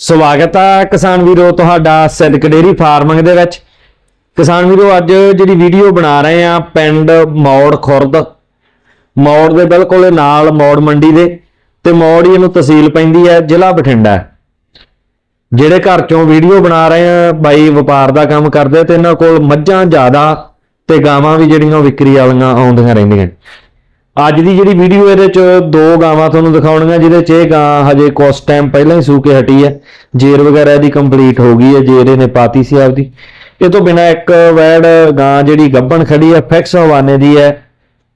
ਸਵਾਗਤ ਹੈ ਕਿਸਾਨ ਵੀਰੋ ਤੁਹਾਡਾ ਸਿੱਧਕ ਡੇਰੀ ਫਾਰਮਿੰਗ ਦੇ ਵਿੱਚ। ਕਿਸਾਨ ਵੀਰੋ, ਅੱਜ ਜਿਹੜੀ ਵੀਡੀਓ ਬਣਾ ਰਹੇ ਆ ਪਿੰਡ ਮੌੜ ਖੁਰਦ। ਮੌੜ ਦੇ ਬਿਲਕੁਲ ਨਾਲ ਮੌੜ ਮੰਡੀ ਦੇ ਤੇ ਮੌੜ ਹੀ ਇਹਨੂੰ ਤਹਿਸੀਲ ਪੈਂਦੀ ਹੈ, ਜ਼ਿਲ੍ਹਾ ਬਠਿੰਡਾ। ਜਿਹੜੇ ਘਰ ਚੋਂ ਵੀਡੀਓ ਬਣਾ ਰਹੇ ਆ, ਬਾਈ ਵਪਾਰ ਦਾ ਕੰਮ ਕਰਦੇ ਤੇ ਇਹਨਾਂ ਕੋਲ ਮੱਝਾਂ ਜ਼ਿਆਦਾ ਤੇ ਗਾਵਾਂ ਵੀ ਜਿਹੜੀਆਂ ਉਹ ਵਿਕਰੀ ਵਾਲੀਆਂ ਆਉਂਦੀਆਂ ਰਹਿੰਦੀਆਂ। ਅੱਜ ਦੀ ਜਿਹੜੀ ਵੀਡੀਓ ਇਹਦੇ ਚ ਦੋ ਗਾਵਾਂ ਤੁਹਾਨੂੰ ਦਿਖਾਉਣੀਆਂ, ਜਿਹਦੇ ਚ ਇਹ ਗਾਂ ਹਜੇ ਕੁਛ ਟਾਈਮ ਪਹਿਲਾਂ ਹੀ ਸੂ ਕੇ ਹਟੀ ਹੈ। ਜੇਰ ਵਗੈਰਾ ਇਹਦੀ ਕੰਪਲੀਟ ਹੋ ਗਈ ਹੈ, ਜੇਰ ਇਹਨੇ ਪਾਤੀ ਸੀ ਆਪਦੀ। ਇਹ ਤੋਂ ਬਿਨਾ ਇੱਕ ਵੈੜ ਗਾਂ ਜਿਹੜੀ ਗੱਭਣ ਖੜੀ ਹੈ, ਫਿਕਸ ਹਵਾਨੇ ਦੀ ਹੈ।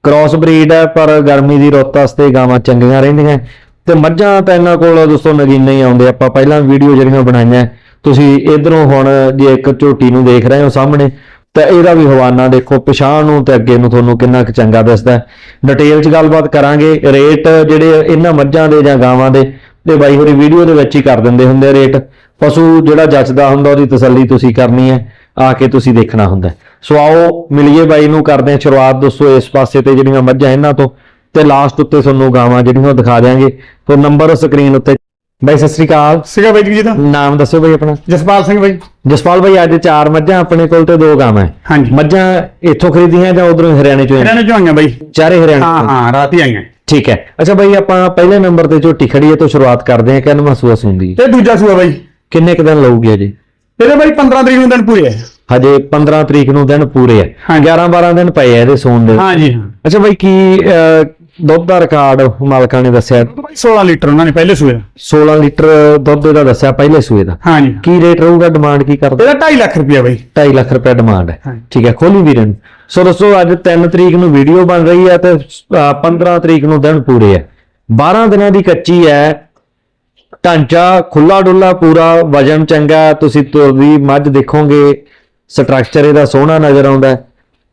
ਕ੍ਰਾਸ ਬਰੀਡ ਹੈ, ਪਰ ਗਰਮੀ ਦੀ ਰੁੱਤ ਵਾਸਤੇ ਗਾਵਾਂ ਚੰਗੀਆਂ ਰਹਿੰਦੀਆਂ ਤੇ ਮੱਝਾਂ ਤਾਂ ਇਹਨਾਂ ਕੋਲ ਦੋਸਤੋ ਨਗੀਨੇ ਹੀ ਆਉਂਦੇ ਆਪਾਂ ਪਹਿਲਾਂ ਵੀਡੀਓ ਜਿਹੜੀਆਂ ਬਣਾਈਆਂ, ਤੁਸੀਂ ਇਧਰੋਂ ਹੁਣ ਜੇ ਇੱਕ ਝੋਟੀ ਨੂੰ ਦੇਖ ਰਹੇ ਹੋ ਸਾਹਮਣੇ ਤਾਂ ਇਹਦਾ ਵੀ ਹਵਾਨਾ ਦੇਖੋ, ਪਛਾਣ ਨੂੰ ਤੇ ਅੱਗੇ ਨੂੰ ਤੁਹਾਨੂੰ ਕਿੰਨਾ ਕੁ ਚੰਗਾ ਦਿਸਦਾ ਡਿਟੇਲ 'ਚ ਗੱਲਬਾਤ ਕਰਾਂਗੇ ਰੇਟ ਜਿਹੜੇ ਇਹਨਾਂ ਮੱਝਾਂ ਦੇ ਜਾਂ ਗਾਵਾਂ ਦੇ, ਤੇ ਬਾਈ ਹੋਰੀ ਵੀਡੀਓ ਦੇ ਵਿੱਚ ਹੀ ਕਰ ਦਿੰਦੇ ਹੁੰਦੇ ਰੇਟ ਪਸ਼ੂ ਜਿਹੜਾ ਜੱਚਦਾ ਹੁੰਦਾ, ਉਹਦੀ ਤਸੱਲੀ ਤੁਸੀਂ ਕਰਨੀ ਹੈ, ਆ ਕੇ ਤੁਸੀਂ ਦੇਖਣਾ ਹੁੰਦਾ ਸੋ ਆਓ, ਮਿਲੀਏ ਬਾਈ ਨੂੰ, ਕਰਦੇ ਹਾਂ ਸ਼ੁਰੂਆਤ। ਦੋਸਤੋ, ਇਸ ਪਾਸੇ ਤੇ ਜਿਹੜੀਆਂ ਮੱਝਾਂ ਇਹਨਾਂ ਤੋਂ, ਤੇ ਲਾਸਟ ਉੱਤੇ ਤੁਹਾਨੂੰ ਗਾਵਾਂ ਜਿਹੜੀਆਂ ਉਹ ਦਿਖਾ ਦਿਆਂਗੇ। ਤੋਂ ਨੰਬਰ ਸਕਰੀਨ ਉੱਤੇ ਬਾਈ ਸਤਿ ਸ੍ਰੀ ਅਕਾਲ। ਸਿਗਾ ਬਾਈ ਜੀ ਦਾ। ਨਾਮ ਦੱਸੋ ਬਾਈ ਆਪਣਾ। ਜਸਪਾਲ ਸਿੰਘ ਬਾਈ। ਜਸਪਾਲ ਬਾਈ ਅੱਜ ਚਾਰ ਮੱਝਾਂ ਆਪਣੇ ਕੋਲ ਤੇ ਦੋ ਗਾਵਾਂ ਹਾਂਜੀ। ਮੱਝਾਂ ਇੱਥੋਂ ਖਰੀਦੀਆਂ ਜਾਂ ਉਧਰੋਂ ਹਰਿਆਣੇ ਚੋਂ ਨੇ ਜੋ ਆਈਆਂ ਬਾਈ। ਚਾਰੇ ਹਰਿਆਣੇ ਹਾਂ? ਹਾਂ ਰਾਤ ਹੀ ਆਈਆਂ। ਠੀਕ ਹੈ। ਅੱਛਾ ਬਾਈ ਆਪਾਂ ਪਹਿਲੇ ਨੰਬਰ ਤੇ ਝੋਟੀ ਖੜੀ ਹੈ ਤੋਂ ਸ਼ੁਰੂਆਤ ਕਰਦੇ ਹਾਂ। ਕਿੰਨਾ ਮਹਿਸੂਸ ਹੁੰਦੀ ਤੇ ਦੂਜਾ ਸੂਆ ਬਾਈ। ਕਿੰਨੇ ਕੁ ਦਿਨ ਲਊਗੀ ਅਜੇ ਇਹਦੇ ਬਾਈ 15 ਤਰੀਕ ਨੂੰ ਦਿਨ ਪੂਰੇ ਹੈ ਹਜੇ 15 ਤਰੀਕ ਨੂੰ ਦਿਨ ਪੂਰੇ ਹੈ ਹਾਂਜੀ। 11 12 ਦਿਨ ਪਏ ਆ ਇਹਦੇ ਸੌਣ ਦੇ। ਹਾਂ ਜੀ ਹਾਂ। ਅੱਛਾ ਬਾਈ ਕੀ ਦੁੱਧ ਦਾ ਰਿਕਾਰਡ ਮਾਲਕਾਂ ਨੇ ਦੱਸਿਆ। ਬਾਈ 16 ਲੀਟਰ ਉਹਨਾਂ ਨੇ ਪਹਿਲੇ ਸੂਏ ਦਾ। 16 ਲੀਟਰ ਦੁੱਧ ਦਾ ਦੱਸਿਆ ਪਹਿਲੇ ਸੂਏ ਦਾ। ਹਾਂ ਜੀ ਕੀ ਰੇਟ ਰਹੂਗਾ ਡਿਮਾਂਡ ਕੀ ਕਰਦਾ? ਇਹਦਾ 2.5 ਲੱਖ ਰੁਪਇਆ ਬਾਈ। 2.5 ਲੱਖ ਰੁਪਏ ਡਿਮਾਂਡ ਹੈ। ਹਾਂਜੀ। ਠੀਕ ਹੈ ਖੋਲੀ ਵੀਰੇ ਨੂੰ। ਸੋ ਦੋਸਤੋ ਅੱਜ 3 ਤਰੀਕ ਨੂੰ ਵੀਡੀਓ ਬਣ ਰਹੀ ਹੈ ਤੇ ਅਹ, 15 ਤਰੀਕ ਨੂੰ ਦਿਨ ਪੂਰੇ ਹੈ। 12 ਦਿਨਾਂ ਦੀ ਕੱਚੀ ਹੈ। ਢਾਂਚਾ ਖੁੱਲਾ ਡੁੱਲਾ ਪੂਰਾ ਵਜਨ ਚੰਗਾ ਤੁਸੀਂ ਤੁਰਦੀ ਮੱਝ ਦੇਖੋਗੇ ਸਟਰਕਚਰ ਇਹਦਾ ਸੋਹਣਾ ਨਜ਼ਰ ਆਉਂਦਾ ਹੈ।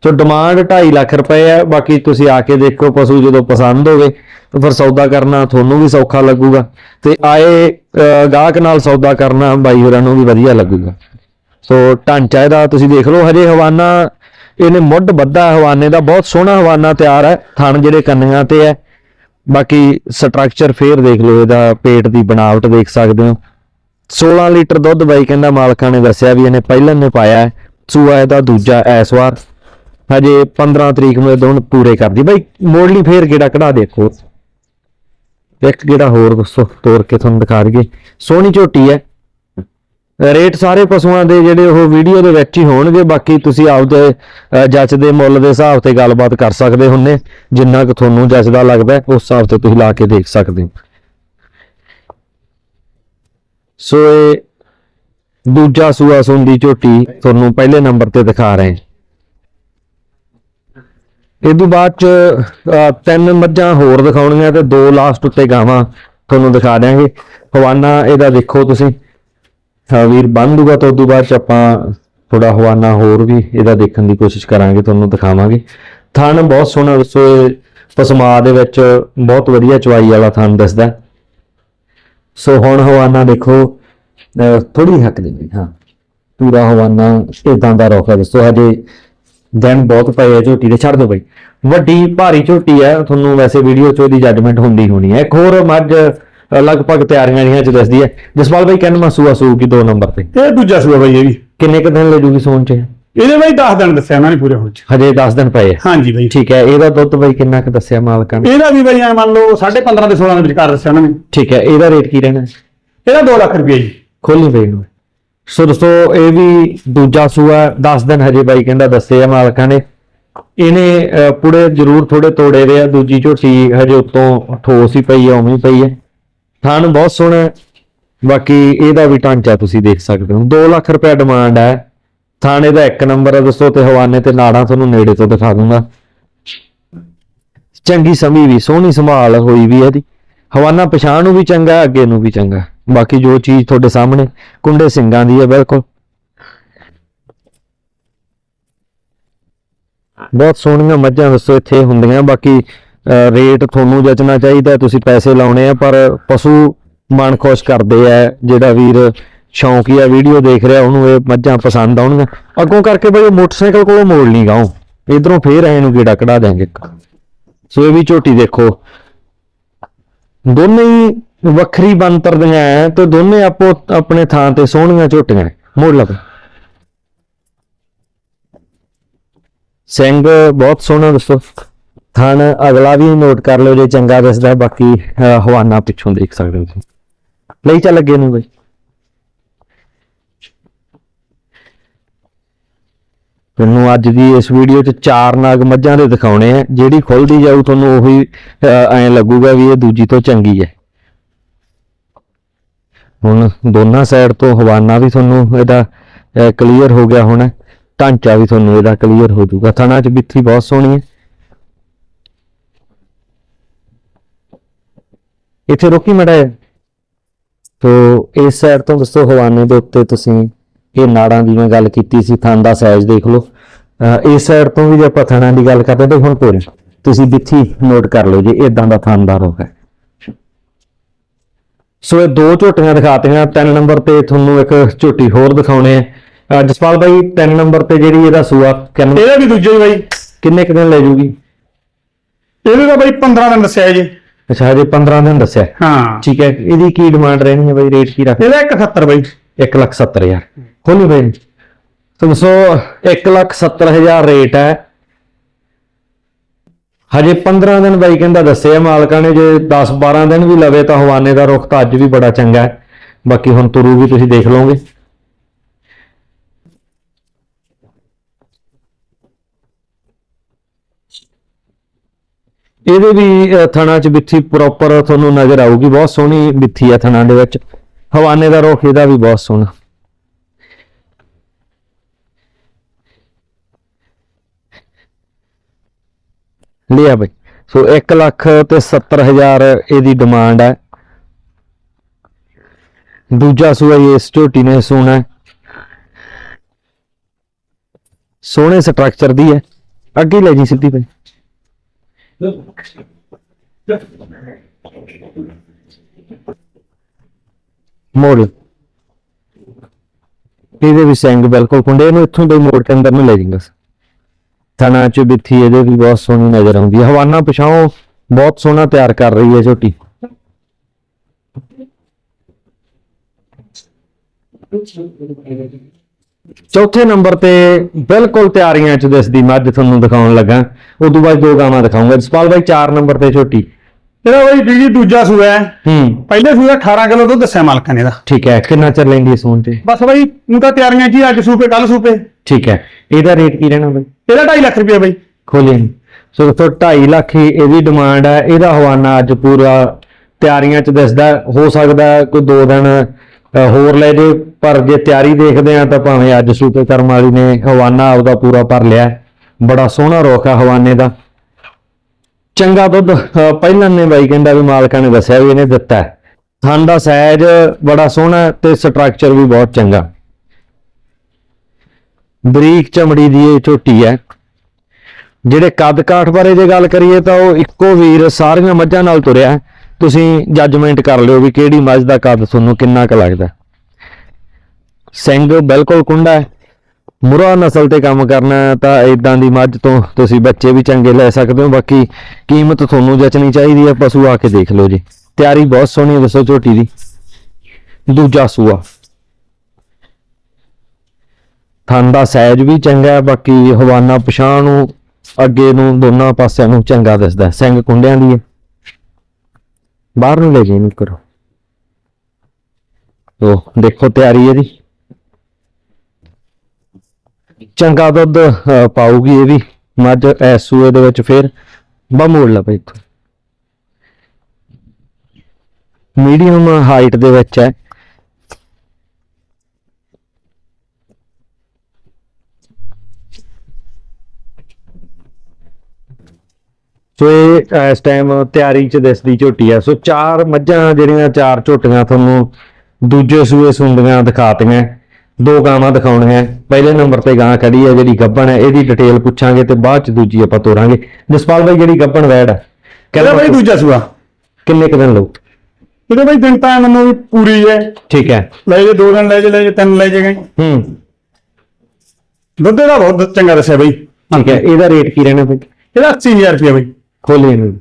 ਸੋ ਡਿਮਾਂਡ 2.5 ਲੱਖ ਰੁਪਏ ਹੈ, ਬਾਕੀ ਤੁਸੀਂ ਆ ਕੇ ਦੇਖੋ ਪਸ਼ੂ ਜਦੋਂ ਪਸੰਦ ਹੋਵੇ, ਤਾਂ ਫਿਰ ਸੌਦਾ ਕਰਨਾ ਤੁਹਾਨੂੰ ਵੀ ਸੌਖਾ ਲੱਗੂਗਾ। ਤੇ ਆਏ ਗਾਹਕ ਨਾਲ ਸੌਦਾ ਕਰਨਾ ਬਾਈ ਹੋਰਾਂ ਨੂੰ ਵੀ ਵਧੀਆ ਲੱਗੂਗਾ। ਸੋ ਢਾਂਚਾ ਇਹਦਾ ਤੁਸੀਂ ਦੇਖ ਲਓ, ਹਜੇ ਹਵਾਨਾ, ਇਹਨੇ ਮੁੱਢ ਬੱਧਾ ਹਵਾਨੇ ਦਾ ਬਹੁਤ ਸੋਹਣਾ ਹਵਾਨਾ ਤਿਆਰ ਹੈ, ਥਣ ਜਿਹੜੇ ਕੰਨੀਆਂ ਤੇ ਹੈ। ਬਾਕੀ ਸਟਰਕਚਰ ਫੇਰ ਦੇਖ ਲਓ, ਇਹਦਾ ਪੇਟ ਦੀ ਬਣਾਵਟ ਦੇਖ ਸਕਦੇ ਹੋ। 16 ਲੀਟਰ ਦੁੱਧ ਬਾਈ ਕਹਿੰਦਾ ਮਾਲਕਾਂ ਨੇ ਦੱਸਿਆ ਵੀ ਇਹਨੇ ਪਹਿਲਾਂ ਨੇ ਪਾਇਆ ਸੂਆ ਇਹਦਾ ਦੂਜਾ ਐਸ ਵਾਰ ਹਜੇ 15 ਤਰੀਕ ਨੂੰ ਦੋਨ ਪੂਰੇ ਕਰਦੀ। ਬਾਈ ਮੋੜਲੀ ਫੇਰ ਗੇੜਾ ਕਢਾ ਦੇਖੋ ਇੱਕ ਗੇੜਾ ਹੋਰ ਦੱਸੋ ਤੋੜ ਕੇ ਤੁਹਾਨੂੰ ਦਿਖਾ ਦਈਏ। ਸੋਹਣੀ ਝੋਟੀ ਹੈ। ਰੇਟ ਸਾਰੇ ਪਸ਼ੂਆਂ ਦੇ ਜਿਹੜੇ ਉਹ ਵੀਡੀਓ ਦੇ ਵਿੱਚ ਹੀ ਹੋਣਗੇ ਬਾਕੀ ਤੁਸੀਂ ਆਪਦੇ ਅਹ, ਜੱਜ ਦੇ ਮੁੱਲ ਦੇ ਹਿਸਾਬ ਤੇ ਗੱਲਬਾਤ ਕਰ ਸਕਦੇ ਹੁੰਨੇ। ਜਿੰਨਾ ਕਿ ਤੁਹਾਨੂੰ ਜੱਜਦਾ ਲੱਗਦਾ ਉਸ ਹਿਸਾਬ ਤੇ ਤੁਸੀਂ ਲਾ ਕੇ ਦੇਖ ਸਕਦੇ ਹੋ। ਸੋ ਇਹ ਦੂਜਾ ਸੂਆ ਸੁੰਦੀ ਝੋਟੀ ਤੁਹਾਨੂੰ ਪਹਿਲੇ ਨੰਬਰ ਤੇ ਦਿਖਾ ਰਹੇ ਹਾਂ। ਇਹ ਤੋਂ ਬਾਅਦ ਚ ਤਿੰਨ ਮੱਝਾਂ ਹੋਰ ਦਿਖਾਉਣੀਆਂ ਤੇ ਦੋ ਲਾਸਟ ਉੱਤੇ ਗਾਵਾਂ ਤੁਹਾਨੂੰ ਦਿਖਾ ਦਿਆਂਗੇ। ਹਵਾਨਾ ਇਹਦਾ ਦੇਖੋ ਤੁਸੀਂ। ਹਾਂ ਵੀਰ, ਬੰਨ ਦੂਗਾ ਤਾਂ ਉਦੋਂ ਬਾਅਦ ਚ ਆਪਾਂ ਥੋੜਾ ਹਵਾਨਾ ਹੋਰ ਵੀ ਇਹਦਾ ਦੇਖਣ ਦੀ ਕੋਸ਼ਿਸ਼ ਕਰਾਂਗੇ, ਤੁਹਾਨੂੰ ਦਿਖਾਵਾਂਗੇ। ਥਣ ਬਹੁਤ ਸੋਹਣਾ ਦੱਸੋ ਇਹ, ਪਸਮਾ ਦੇ ਵਿੱਚ ਬਹੁਤ ਵਧੀਆ ਚਵਾਈ ਵਾਲਾ ਥਣ ਦੱਸਦਾ। ਸੋ ਹੁਣ ਹਵਾਨਾ ਦੇਖੋ ਥੋੜੀ ਹੱਕ ਦੇ ਹਾਂ। ਪੂਰਾ ਹਵਾਨਾ ਇਦਾਂ ਦਾ ਰੋਕਾ ਦੱਸੋ, ਹਜੇ ਦਿਨ ਬਹੁਤ ਪਏ ਆ ਝੋਟੀ ਦੇ ਛੱਡ ਦਿਓ ਬਈ। ਵੱਡੀ ਭਾਰੀ ਝੋਟੀ ਹੈ ਤੁਹਾਨੂੰ ਵੈਸੇ ਵੀਡੀਓ ਚ ਉਹਦੀ ਜੱਜਮੈਂਟ ਹੁੰਦੀ ਹੋਣੀ ਹੈ ਇੱਕ ਹੋਰ ਮੱਝ ਲਗਭਗ ਤਿਆਰੀਆਂ ਜਿਹੀਆਂ ਚ ਦੱਸਦੀ ਹੈ ਜਸਪਾਲ ਬਾਈ ਕਹਿੰਦਾ ਮਸੂਆ ਸੂਗੀ ਦੋ ਨੰਬਰ ਤੇ। ਇਹ ਦੂਜਾ ਸੂਆ ਬਾਈ ਇਹ ਵੀ। ਕਿੰਨੇ ਕੁ ਦਿਨ ਲੈ ਜੂਗੀ ਸੋਣ ਚ? ਇਹਦੇ ਬਾਈ 10 ਦਿਨ ਦੱਸਿਆ ਉਹਨਾਂ ਨੇ ਪੂਰੇ ਹੋਣ ਚ। ਹਜੇ 10 ਦਿਨ ਪਏ ਆ। ਹਾਂਜੀ ਬਾਈ। ਠੀਕ ਹੈ ਇਹਦਾ ਦੁੱਧ ਬਾਈ ਕਿੰਨਾ ਕੁ ਦੱਸਿਆ ਮਾਲਕਾਂ ਨੇ? ਇਹਦਾ ਵੀ ਬਾਈ ਐਂ ਮੰਨ ਲਓ 15.5 ਦੇ 16 ਦੇ ਵਿਚਕਾਰ ਦੱਸਿਆ ਉਹਨਾਂ ਨੇ। ਠੀਕ ਹੈ ਇਹਦਾ ਰੇਟ ਕੀ ਰਹਿਣਾ? ਇਹਦਾ 2 ਲੱਖ ਰੁਪਇਆ ਜੀ। ਖੋਲੀ ਪਈ ਨੂੰ ਸੋ ਦੋਸਤੋ ਇਹ ਵੀ ਦੂਜਾ ਸੂਆ 10 ਦਿਨ ਹਜੇ ਬਾਈ ਕਹਿੰਦਾ ਦੱਸੇ ਆ ਮਾਲਕਾਂ ਨੇ। ਇਹਨੇ ਅ, ਪੁੜੇ ਜ਼ਰੂਰ ਥੋੜੇ ਤੋੜੇ ਦੇ ਆ। ਦੂਜੀ ਝੋਟੀ ਹਜੇ ਉੱਤੋਂ ਠੋਸ ਹੀ ਪਈ ਆ ਉਵੇਂ ਪਈ ਹੈ ਥਣ ਬਹੁਤ ਸੋਹਣਾ ਬਾਕੀ ਇਹਦਾ ਵੀ ਢਾਂਚਾ ਤੁਸੀਂ ਦੇਖ ਸਕਦੇ ਹੋ। 2 ਲੱਖ ਰੁਪਏ ਡਿਮਾਂਡ ਹੈ। ਥਾਣੇ ਦਾ ਇੱਕ ਨੰਬਰ ਹੈ ਦੋਸਤੋ ਤੇ ਹਵਾਨੇ ਤੇ ਨਾੜਾਂ ਤੁਹਾਨੂੰ ਨੇੜੇ ਤੋਂ ਦਿਖਾ ਦੂੰਗਾ। ਚੰਗੀ ਸਮੀ ਵੀ ਸੋਹਣੀ ਸੰਭਾਲ ਹੋਈ ਵੀ ਇਹਦੀ। ਹਵਾਨਾ ਪਛਾਣ ਨੂੰ ਵੀ ਚੰਗਾ ਅੱਗੇ ਨੂੰ ਵੀ ਚੰਗਾ। ਬਾਕੀ ਜੋ ਚੀਜ਼ ਤੁਹਾਡੇ ਸਾਹਮਣੇ ਕੁੰਡੇ ਸਿੰਘਾਂ ਦੀ ਹੈ, ਬਿਲਕੁਲ। ਬਹੁਤ ਸੋਹਣੀਆਂ ਮੱਝਾਂ ਦੱਸੋ, ਇੱਥੇ ਹੁੰਦੀਆਂ। ਬਾਕੀ ਰੇਟ ਤੁਹਾਨੂੰ ਜਚਣਾ ਚਾਹੀਦਾ, ਤੁਸੀਂ ਪੈਸੇ ਲਾਉਣੇ ਆ, ਪਰ ਪਸ਼ੂ ਮਨ ਖੁਸ਼ ਕਰਦੇ ਆ, ਜਿਹੜਾ ਵੀਰ ਸ਼ੌਂਕੀਆ ਵੀਡੀਓ ਦੇਖ ਰਿਹਾ, ਉਹਨੂੰ ਇਹ ਮੱਝਾਂ ਪਸੰਦ ਆਉਣਗੀਆਂ। ਅੱਗੋਂ ਕਰਕੇ ਬਈ ਉਹ ਮੋਟਰਸਾਈਕਲ ਕੋਲੋਂ ਮੋੜ ਨਹੀਂ ਗਾਉ। ਇਧਰੋਂ ਫੇਰ ਐ ਨੂੰ ਗੇੜਾ ਕਢਾ ਦਿਆਂਗੇ ਇੱਕ। ਸੋ ਇਹ ਵੀ ਝੋਟੀ ਦੇਖੋ। ਦੋਨੇ ਹੀ ਵੱਖਰੀ ਬੰਤਰ ਦੀਆਂ ਐ ਤੇ ਦੋਨੇ ਆਪੋ ਆਪਣੇ ਥਾਂ ਤੇ ਸੋਹਣੀਆਂ ਝੋਟੀਆਂ ਐ। ਮੋੜ ਲਾ ਸਿੰਘ ਬਹੁਤ ਸੋਹਣਾ ਦੱਸੋ। ਥਣ ਅਗਲਾ ਵੀ ਨੋਟ ਕਰ ਲਓ ਜੇ ਚੰਗਾ ਦਿਸਦਾ, ਬਾਕੀ ਹਵਾਨਾ ਪਿੱਛੋਂ ਦੇਖ ਸਕਦੇ ਹੋ ਤੁਸੀਂ। ਲਈ ਚੱਲ ਅੱਗੇ ਨੂੰ ਬਈ। ਤੁਹਾਨੂੰ ਅੱਜ ਦੀ ਇਸ ਵੀਡੀਓ 'ਚ ਚਾਰ ਨਾਗ ਮੱਝਾਂ ਦੇ ਦਿਖਾਉਣੇ ਆ। ਜਿਹੜੀ ਖੁੱਲਦੀ ਜਾਊ, ਤੁਹਾਨੂੰ ਉਹੀ ਐਂ ਲੱਗੂਗਾ ਵੀ ਇਹ ਦੂਜੀ ਤੋਂ ਚੰਗੀ ਹੈ ਹੁਣ ਦੋਨਾਂ ਸਾਈਡ ਤੋਂ ਹਵਾਨਾ ਵੀ ਤੁਹਾਨੂੰ ਇਹਦਾ ਕਲੀਅਰ ਹੋ ਗਿਆ ਹੋਣਾ, ਢਾਂਚਾ ਵੀ ਤੁਹਾਨੂੰ ਇਹਦਾ ਕਲੀਅਰ ਹੋ ਜਾਊਗਾ। ਥਣਾ 'ਚ ਬਿੱਥੀ ਬਹੁਤ ਸੋਹਣੀ ਹੈ। ਇੱਥੇ ਰੋਕੀ ਮੜਾ ਤੋ ਇਸ ਸਾਈਡ ਤੋਂ ਦੱਸੋ ਹਵਾਨੇ ਦੇ ਉੱਤੇ ਤੁਸੀਂ ਇਹ ਨਾੜਾਂ ਦੀ ਮੈਂ ਗੱਲ ਕੀਤੀ ਸੀ, ਥਣ ਦਾ ਸਾਈਜ਼ ਦੇਖ ਲਓ। ਇਸ ਸਾਈਡ ਤੋਂ ਵੀ ਜੇ ਆਪਾਂ ਥਣਾਂ ਦੀ ਗੱਲ ਕਰਦੇ ਤਾਂ ਹੁਣ ਪੂਰੇ। ਤੁਸੀਂ ਬਿੱਥੀ ਨੋਟ ਕਰ ਲਓ ਜੇ ਇਦਾਂ ਦਾ ਥਣ ਦਾ ਰੋਕ ਹੈ ਸੋ ਇਹ ਦੋ ਝੋਟੀਆਂ ਦਿਖਾਤੀਆਂ ਤਿੰਨ ਨੰਬਰ ਤੇ ਤੁਹਾਨੂੰ ਇੱਕ ਝੋਟੀ ਹੋਰ ਦਿਖਾਉਣੇ ਆ। ਜਸਪਾਲ ਭਾਈ ਤਿੰਨ ਨੰਬਰ ਤੇ ਜਿਹੜੀ ਇਹਦਾ ਸੂਆ ਕਿੰਨੇ ਇਹਦਾ ਵੀ ਦੂਜਾ ਹੀ ਬਾਈ। ਕਿੰਨੇ ਕੁ ਦਿਨ ਲੈ ਜੂਗੀ? ਇਹਦੇ ਦਾ ਬਾਈ 15 ਦਿਨ ਦੱਸਿਆ ਜੀ। ਅੱਛਾ ਹਜੇ 15 ਦਿਨ ਦੱਸਿਆ। ਹਾਂ। ਠੀਕ ਹੈ ਇਹਦੀ ਕੀ ਡਿਮਾਂਡ ਰਹਿਣੀ ਹੈ ਬਾਈ ਰੇਟ ਕੀ ਰੱਖ ਇਹਦਾ 170 ਬਾਈ। 1 ਲੱਖ 70 ਹਜ਼ਾਰ। ਖੋਲੀ ਬਾਈ। ਸੋ 1 ਲੱਖ 70 ਹਜ਼ਾਰ ਰੇਟ ਹੈ। ਹਜੇ 15 ਦਿਨ ਬਾਈ ਕਹਿੰਦਾ ਦੱਸਿਆ ਮਾਲਕਾਂ ਨੇ, ਜੇ 10 12 ਦਿਨ ਵੀ ਲਵੇ ਤਾਂ ਹਵਾਨੇ ਦਾ ਰੁੱਖ ਤਾਂ ਅੱਜ ਵੀ ਬੜਾ ਚੰਗਾ ਹੈ। ਬਾਕੀ ਹੁਣ ਤੁਰੂ ਵੀ ਤੁਸੀਂ ਦੇਖ ਲਓਗੇ। ਇਹਦੇ ਵੀ ਥਣਾ ਚ ਬਿੱਥੀ ਪ੍ਰੋਪਰ ਤੁਹਾਨੂੰ ਨਜ਼ਰ ਆਊਗੀ, ਬਹੁਤ ਸੋਹਣੀ ਬਿੱਥੀ ਹੈ ਥਣਾ ਦੇ ਵਿੱਚ। ਹਵਾਨੇ ਦਾ ਰੁੱਖ ਇਹਦਾ ਵੀ ਬਹੁਤ ਸੋਹਣਾ। ਲਿਆ ਬਈ। ਸੋ 1 ਲੱਖ ਤੇ 70 ਹਜ਼ਾਰ ਇਹਦੀ ਡਿਮਾਂਡ ਹੈ। ਦੂਜਾ ਸੂਆ ਇਸ ਝੋਟੀ ਨੇ ਸੋਨਾ ਸੋਹਣੇ ਸਟਰਕਚਰ ਦੀ ਹੈ। ਅੱਗੇ ਲੈ ਜੀ ਸਿੱਧੀ ਬਈ। ਮੋੜ ਇਹਦੇ ਵੀ ਸਿੰਘ ਬਿਲਕੁਲ ਕੁੰਡੇ ਇਹਨੂੰ ਇੱਥੋਂ ਦੇ ਮੋੜ ਕੇ ਅੰਦਰ ਨੂੰ ਲੈ ਜਾਈਂਗਾ ਥਣਾ ਚ ਬਿੱਥੀ ਇਹਦੇ ਵੀ ਬਹੁਤ ਸੋਹਣੀ ਨਜ਼ਰ ਆਉਂਦੀ ਹੈ। ਹਵਾਨਾ ਪਛਾਓ, ਬਹੁਤ ਸੋਹਣਾ ਤਿਆਰ ਕਰ ਰਹੀ ਹੈ ਝੋਟੀ ਚੌਥੇ ਨੰਬਰ ਤੇ ਬਿਲਕੁਲ ਤਿਆਰੀਆਂ ਚ ਦਿਸਦੀ ਮੱਝ ਤੁਹਾਨੂੰ ਦਿਖਾਉਣ ਲੱਗਾ। ਉਦੋਂ ਬਾਅਦ ਦੋ ਗਾਵਾਂ ਦਿਖਾਉਂਗਾ। ਜਸਪਾਲ ਬਾਈ 4 ਨੰਬਰ ਤੇ ਝੋਟੀ ਇਹਦਾ ਬਾਈ ਜੀ ਦੂਜਾ ਸੂਆ ਹੈ। ਹੂੰ। ਪਹਿਲੇ ਸੂਆ 18 ਕਿਲੋ ਦੁੱਧ ਦੱਸਿਆ ਮਾਲਕਾਂ ਨੇ ਇਹਦਾ। ਠੀਕ ਹੈ ਕਿੰਨਾ ਚਿਰ ਲੈਂਦੀ ਹੈ ਸੂਣ ਤੇ? ਬਸ ਬਾਈ ਨੂੰ ਤਾਂ ਤਿਆਰੀਆਂ ਜੀ ਅੱਜ ਸੂਪੇ ਕੱਲ ਸੂਪੇ। ਠੀਕ ਹੈ ਇਹਦਾ ਰੇਟ ਕੀ ਰਹਿਣਾ ਬਾਈ? ਇਹਦਾ 2.5 ਲੱਖ ਰੁਪਏ ਬਾਈ। ਖੋਲੇ ਨੀ। ਸੋ ਤੋਂ 2.5 ਲੱਖ ਹੀ ਇਹਦੀ ਡਿਮਾਂਡ ਹੈ। ਇਹਦਾ ਹਵਾਨਾ ਅੱਜ ਪੂਰਾ ਤਿਆਰੀਆਂ ਚ ਦਿਸਦਾ ਹੈ। ਸਕਦਾ ਕੋਈ ਦੋ ਦਿਨ ਅ, ਹੋਰ ਲੈ ਜੇ ਪਰ ਜੇ ਤਿਆਰੀ ਦੇਖਦੇ ਆ ਤਾਂ ਭਾਵੇਂ ਅੱਜ ਸੂਪੇ ਕਰਮ ਵਾਲੀ ਨੇ ਹਵਾਨਾ ਆਪਦਾ ਪੂਰਾ ਭਰ ਲਿਆ ਹੈ। ਬੜਾ ਸੋਹਣਾ ਰੋਕ ਹੈ ਹਵਾਨੇ ਦਾ। ਚੰਗਾ ਦੁੱਧ ਪਹਿਲਾਂ ਨੇ ਬਾਈ ਕਹਿੰਦਾ ਵੀ ਮਾਲਕਾਂ ਨੇ ਦੱਸਿਆ ਵੀ ਇਹਨੇ ਦਿੱਤਾ ਹੈ। ਥਣ ਦਾ ਸਾਈਜ਼ ਬੜਾ ਸੋਹਣਾ ਹੈ ਤੇ ਸਟਰਕਚਰ ਵੀ ਬਹੁਤ ਚੰਗਾ। ਬਰੀਕ ਚਮੜੀ ਦੀ ਇਹ ਝੋਟੀ ਹੈ। ਜਿਹੜੇ ਕੱਦ ਕਾਠ ਬਾਰੇ ਜੇ ਗੱਲ ਕਰੀਏ ਤਾਂ ਉਹ ਇੱਕੋ ਵੀਰ ਸਾਰੀਆਂ ਮੱਝਾਂ ਨਾਲ ਤੁਰਿਆ ਤੁਸੀਂ ਜੱਜਮੈਂਟ ਕਰ ਲਿਓ ਵੀ ਕਿਹੜੀ ਮੱਝ ਦਾ ਕੱਦ ਤੁਹਾਨੂੰ ਕਿੰਨਾ ਕੁ ਲੱਗਦਾ ਸਿੰਘ ਬਿਲਕੁਲ ਕੁੰਡਾ ਹੈ। ਮੁਰਾ ਨਸਲ ਤੇ ਕੰਮ ਕਰਨਾ ਤਾਂ ਇਦਾਂ ਦੀ ਮੱਝ ਤੋਂ ਤੁਸੀਂ ਬੱਚੇ ਵੀ ਚੰਗੇ ਲੈ ਸਕਦੇ ਹੋ। ਬਾਕੀ ਕੀਮਤ ਤੁਹਾਨੂੰ ਜਚਣੀ ਚਾਹੀਦੀ ਹੈ, ਪਸ਼ੂ ਆ ਕੇ ਦੇਖ ਲਓ ਜੀ। ਤਿਆਰੀ ਬਹੁਤ ਸੋਹਣੀ ਹੈ, ਦੱਸੋ ਝੋਟੀ ਦੀ। ਦੂਜਾ ਸੂਆ। ਥਣ ਦਾ ਸਾਈਜ਼ ਵੀ ਚੰਗਾ ਹੈ, ਬਾਕੀ ਹਵਾਨਾ ਪਛਾਣ ਨੂੰ, ਅੱਗੇ ਨੂੰ ਦੋਨਾਂ ਪਾਸਿਆਂ ਨੂੰ ਚੰਗਾ ਦਿਸਦਾ ਸਿੰਘ ਕੁੰਡਿਆਂ ਦੀ ਹੈ। ਬਾਹਰ ਨੂੰ ਲੈ ਜਾਈਂ ਕਰੋ ਤੋ ਦੇਖੋ ਤਿਆਰੀ ਹੈ ਜੀ ਚੰਗਾ ਦੁੱਧ ਅਹ, ਪਾਊਗੀ ਇਹ ਵੀ। ਮੱਝ ਇਸ ਸੂਏ ਦੇ ਵਿੱਚ ਫਿਰ ਬਮੋੜ ਲਾ ਪਈ ਮੀਡੀਅਮ ਹਾਈਟ ਦੇ ਵਿੱਚ ਹੈ ਸੋ ਇਹ ਇਸ ਟਾਈਮ ਤਿਆਰੀ ਚ ਦਿਸਦੀ ਝੋਟੀ ਆ ਸੋ ਚਾਰ ਮੱਝਾਂ ਜਿਹੜੀਆਂ ਚਾਰ ਝੋਟੀਆਂ ਤੁਹਾਨੂੰ ਦੂਜੇ ਸੂਏ ਸੁੰਡੀਆਂ ਦਿਖਾਤੀਆਂ ਦੋ ਗਾਵਾਂ ਦਿਖਾਉਣੀਆਂ ਪਹਿਲੇ ਨੰਬਰ ਤੇ ਗਾਂ ਖੜੀ ਹੈ ਜਿਹੜੀ ਗੱਬਣ ਹੈ ਇਹਦੀ ਡਿਟੇਲ ਪੁੱਛਾਂਗੇ ਤੇ ਬਾਅਦ ਚ ਦੂਜੀ ਆਪਾਂ ਤੋਰਾਂਗੇ। ਜਸਪਾਲ ਭਾਈ ਜਿਹੜੀ ਗੱਬਣ ਵੈੜ ਹੈ ਇਹਦਾ ਬਾਈ ਦੂਜਾ ਸੂਆ। ਕਿੰਨੇ ਕੁ ਦਿਨ ਲਊ? ਇਹਦਾ ਬਾਈ ਦਿਨ ਤਾਂ ਮੈਨੂੰ ਵੀ ਪੂਰੀ ਹੈ। ਠੀਕ ਹੈ। ਲੈ ਜੇ ਦੋ ਦਿਨ ਲੈ ਜੇ ਲੈ ਜੇ ਤਿੰਨ ਲੈ ਜੇ ਗਏ। ਹੂੰ। ਦੁੱਧ ਦਾ ਬਹੁਤ ਚੰਗਾ ਦੱਸਿਆ ਬਾਈ। ਠੀਕ ਹੈ ਇਹਦਾ ਰੇਟ ਕੀ ਰਹਿਣਾ ਭਾਈ ਇਹਦਾ 80000 ਰੁਪਏ ਬਾਈ। ਖੋਲੇ ਇਹਨੂੰ।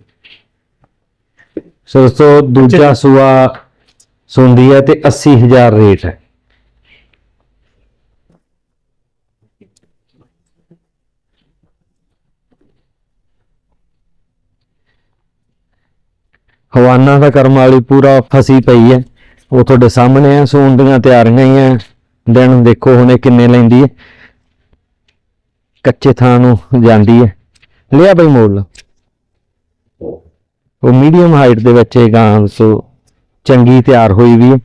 ਸੋ ਦੂਜਾ ਸੂਆ ਸੁੰਦੀ ਹੈ ਤੇ 80000 ਰੇਟ ਹੈ। ਹਵਾਨਾ ਦਾ ਕਰਮ ਵਾਲੀ ਪੂਰਾ ਫਸੀ ਪਈ ਹੈ। ਉਹ ਤੁਹਾਡੇ ਸਾਹਮਣੇ ਹੈ, ਸੂਣ ਦੀਆਂ ਤਿਆਰੀਆਂ ਹੀ ਹੈ। ਦਿਨ ਦੇਖੋ ਹੁਣੇ ਕਿੰਨੇ ਲੈਂਦੀ ਹੈ। ਕੱਚੇ ਥਾਂ ਨੂੰ ਜਾਂਦੀ ਹੈ। ਲਿਆ ਬਈ ਮੋਲ। ਉਹ ਮੀਡੀਅਮ ਹਾਈਟ ਦੇ ਵਿੱਚ ਇਹ ਗਾਂ ਸੋ ਚੰਗੀ ਤਿਆਰ ਹੋਈ ਵੀ ਹੈ।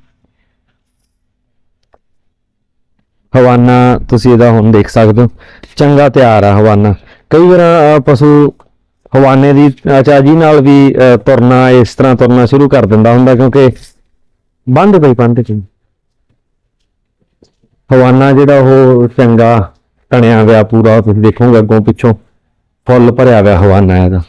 ਹਵਾਨਾ ਤੁਸੀਂ ਇਹਦਾ ਹੁਣ ਦੇਖ ਸਕਦੇ ਹੋ। ਚੰਗਾ ਤਿਆਰ ਆ ਹਵਾਨਾ। ਕਈ ਵਾਰ ਪਸ਼ੂ ਹਵਾਨੇ ਦੀ ਚਾਜੀ ਨਾਲ ਵੀ ਤੁਰਨਾ ਇਸ ਤਰ੍ਹਾਂ ਤੁਰਨਾ ਸ਼ੁਰੂ ਕਰ ਦਿੰਦਾ ਹੁੰਦਾ ਕਿਉਂਕਿ ਬੰਦ ਪਈ ਪੰਦ ਚ ਹਵਾਨਾ ਜਿਹੜਾ ਉਹ ਚੰਗਾ ਤਣਿਆ ਹੋਇਆ ਪੂਰਾ ਤੁਸੀਂ ਦੇਖੋਗੇ ਅੱਗੋਂ ਪਿੱਛੋਂ ਫੁੱਲ ਭਰਿਆ ਹੋਇਆ ਹਵਾਨਾ ਇਹਦਾ।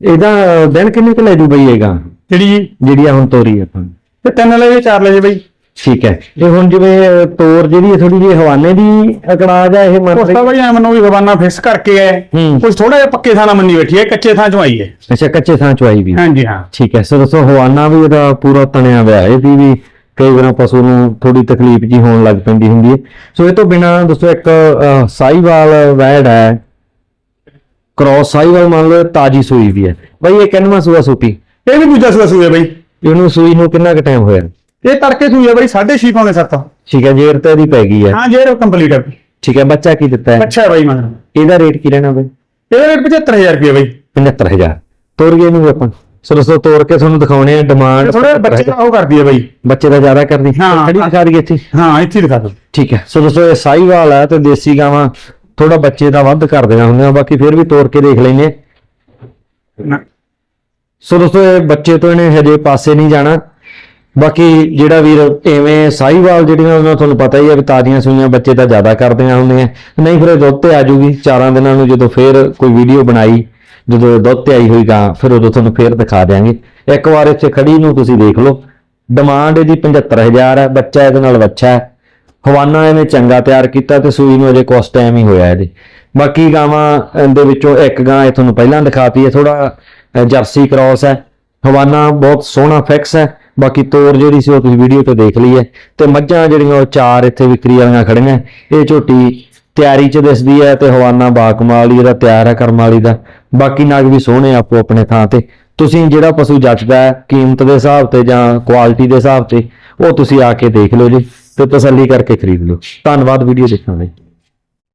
ਇਹਦਾ ਦਿਨ ਕਿੰਨੇ ਕੁ ਲੈ ਜੂ ਬਈ ਇਹਗਾ? ਜਿਹੜੀ ਜਿਹੜੀ ਆ ਹੁਣ ਤੋਰੀ ਆਪਾਂ? ਤੇ ਤਿੰਨ ਲੈ ਜੇ ਚਾਰ ਲੈ ਜੇ ਬਈ। ਠੀਕ ਹੈ। ਇਹ ਹੁਣ ਜਿਵੇਂ ਤੋਰ ਜਿਹੜੀ ਥੋੜੀ ਜਿਹੀ ਹਵਾਨੇ ਦੀ ਅਕੜਾ ਜਾ ਇਹ ਮੰਨ ਉਸ ਤਾਂ ਬਈ ਐ ਮੈਨੂੰ ਵੀ ਹਵਾਨਾ ਫਿਕਸ ਕਰਕੇ ਹੈ। ਹੂੰ। ਕੁਝ ਥੋੜਾ ਜਿਹਾ ਪੱਕੇ ਥਾਂ ਨਾਲ ਮੰਨੀ ਬੈਠੀ ਹੈ ਕੱਚੇ ਥਾਂ ਚੋਂ ਆਈ ਹੈ। ਅੱਛਾ ਕੱਚੇ ਥਾਂ ਚ ਆਈ ਵੀ ਹਾਂਜੀ ਹਾਂ। ਠੀਕ ਹੈ ਸੋ ਦੋਸਤੋ ਹਵਾਨਾ ਵੀ ਇਹਦਾ ਪੂਰਾ ਤਣਿਆ ਹੋਇਆ ਹੈ ਇਹਦੀ ਵੀ ਕਈ ਵਾਰ ਪਸ਼ੂ ਨੂੰ ਥੋੜੀ ਤਕਲੀਫ ਜੀ ਹੋਣ ਲੱਗ ਪੈਂਦੀ ਹੁੰਦੀ ਹੈ। ਸੋ ਇਹ ਤੋਂ ਬਿਨਾ ਦੋਸਤੋ ਇੱਕ ਸਾਈਵਾਲ ਵੈੜ ਹੈ। ਕ੍ਰੋਸ ਸਾਈਵਾਲ ਮੰਨ ਲਓ ਤਾਜੀ ਸੂਈ ਵੀ ਹੈ। ਬਈ ਇਹ ਕਿੰਨਵਾਂ ਸੂਆ ਸੂਪੀ? ਇਹ ਵੀ ਦੂਜਾ ਸੂਆ ਸੂਆ ਬਈ। ਇਹਨੂੰ ਸੂਈ ਨੂੰ ਕਿੰਨਾ ਕੁ ਟਾਈਮ ਹੋਇਆ? ਇਹ ਤੜਕੇ ਸੂਈ ਹੈ ਬਈ 6.5 ਪੌਣੇ 7 ਠੀਕ ਹੈ ਜੇਰ ਤੇ ਇਹਦੀ ਪੈ ਗਈ ਹੈ। ਹਾਂ ਜੇ ਕੰਪਲੀਟ ਹੈ। ਠੀਕ ਹੈ ਬੱਚਾ ਕੀ ਦਿੱਤਾ ਹੈ? ਅੱਛਾ ਬਈ ਮਤਲਬ ਇਹਦਾ ਰੇਟ ਕੀ ਰਹਿਣਾ ਬਈ? ਇਹਦਾ ਰੇਟ 75000 ਰੁਪਏ ਬਈ। 75000 ਤੋਰੀਏ ਨੂੰ ਆਪਾਂ। ਸੋ ਦੋਸਤੋ ਤੋੜ ਕੇ ਤੁਹਾਨੂੰ ਦਿਖਾਉਣੇ ਆ ਡਿਮਾਂਡ ਥੋੜਾ ਬੱਚੇ ਦਾ ਉਹ ਕਰਦੀ ਹੈ ਬਈ। ਬੱਚੇ ਦਾ ਜ਼ਿਆਦਾ ਕਰਦੀ। ਹਾਂ। ਖੜੀ ਦਿਖਾ ਰਹੀ ਇੱਥੇ। ਹਾਂ ਇੱਥੇ ਦਿਖਾ ਦੋ। ਠੀਕ ਹੈ ਸੋ ਦੋਸਤੋ ਇਹ ਸਾਈਵਾਲ ਹੈ ਤੇ ਦੇਸੀ ਗਾਵਾਂ ਥੋੜਾ ਬੱਚੇ ਦਾ ਵੱਧ ਕਰਦੀਆਂ ਹੁੰਦੀਆਂ ਬਾਕੀ ਫਿਰ ਵੀ ਤੋੜ ਕੇ ਦੇਖ ਲੈਨੇ ਆ। ਸੋ ਦੋਸਤੋ ਇਹ ਬੱਚੇ ਤੋਂ ਇਹਨੇ ਹਜੇ ਪਾਸੇ ਨਹੀਂ ਜਾਣਾ। ਬਾਕੀ ਜਿਹੜਾ ਵੀਰ ਐਵੇਂ ਸਾਈਵਾਲ ਜਿਹੜੀਆਂ ਉਹਨਾਂ ਤੁਹਾਨੂੰ ਪਤਾ ਹੀ ਹੈ ਵੀ ਤਾਜ਼ੀਆਂ ਸੂਈਆਂ ਬੱਚੇ ਤਾਂ ਜ਼ਿਆਦਾ ਕਰਦੀਆਂ ਹੁੰਦੀਆਂ। ਨਹੀਂ ਫਿਰ ਇਹ ਦੁੱਧ ਤੇ ਆ ਜੂਗੀ ਚਾਰਾਂ ਦਿਨਾਂ ਨੂੰ ਜਦੋਂ ਫਿਰ ਕੋਈ ਵੀਡੀਓ ਬਣਾਈ, ਜਦੋਂ ਦੁੱਧ ਤੇ ਆਈ ਹੋਈ ਗਾਂ, ਫਿਰ ਉਦੋਂ ਤੁਹਾਨੂੰ ਫਿਰ ਦਿਖਾ ਦਿਆਂਗੇ। ਇੱਕ ਵਾਰ ਇੱਥੇ ਖੜੀ ਨੂੰ ਤੁਸੀਂ ਦੇਖ ਲਓ। ਡਿਮਾਂਡ ਇਹਦੀ 75000 ਹੈ ਬੱਚਾ ਇਹਦੇ ਨਾਲ ਬੱਚਾ ਹੈ। ਹਵਾਨਾ ਇਹਨੇ ਚੰਗਾ ਤਿਆਰ ਕੀਤਾ ਤੇ ਸੂਈ ਨੂੰ ਅਜੇ ਕੁਛ ਟਾਈਮ ਹੀ ਹੋਇਆ ਇਹਦੇ। ਬਾਕੀ ਗਾਵਾਂ ਦੇ ਵਿੱਚੋਂ ਇੱਕ ਗਾਂ ਇਹ ਤੁਹਾਨੂੰ ਪਹਿਲਾਂ ਦਿਖਾਤੀ ਹੈ ਥੋੜਾ ਜਰਸੀ ਕ੍ਰਾਸ ਹੈ। ਹਵਾਨਾ ਬਹੁਤ ਸੋਹਣਾ ਫਿਕਸ ਹੈ। ਬਾਕੀ ਤੋਰ ਜਿਹੜੀ ਸੀ ਉਹ ਤੁਸੀਂ ਵੀਡੀਓ ਤੇ ਦੇਖ ਲਈ ਹੈ। ਤੇ ਮੱਝਾਂ ਜਿਹੜੀਆਂ ਉਹ ਚਾਰ ਇੱਥੇ ਵਿਕਰੀ ਵਾਲੀਆਂ ਖੜੀਆਂ ਇਹ ਝੋਟੀ ਤਿਆਰੀ ਚ ਦਿਸਦੀ ਹੈ ਤੇ ਹਵਾਨਾ ਬਾਕਮਾਲੀ ਹੀ ਤਿਆਰ ਹੈ ਕਰਮਾਲੀ ਦਾ। ਬਾਕੀ ਨਾਗ ਵੀ ਸੋਹਣੇ ਆਪੋ ਆਪਣੇ ਥਾਂ ਤੇ। ਤੁਸੀਂ ਜਿਹੜਾ ਪਸ਼ੂ ਜੱਚਦਾ ਕੀਮਤ ਦੇ ਹਿਸਾਬ ਤੇ ਜਾਂ ਕੁਆਲਿਟੀ ਦੇ ਹਿਸਾਬ ਤੇ, ਉਹ ਤੁਸੀਂ ਆ ਕੇ ਦੇਖ ਲਓ ਜੀ ਤੇ ਤਸੱਲੀ ਕਰਕੇ ਖਰੀਦ ਲਓ। ਧੰਨਵਾਦ ਵੀਡੀਓ ਦੇਖਣ ਲਈ।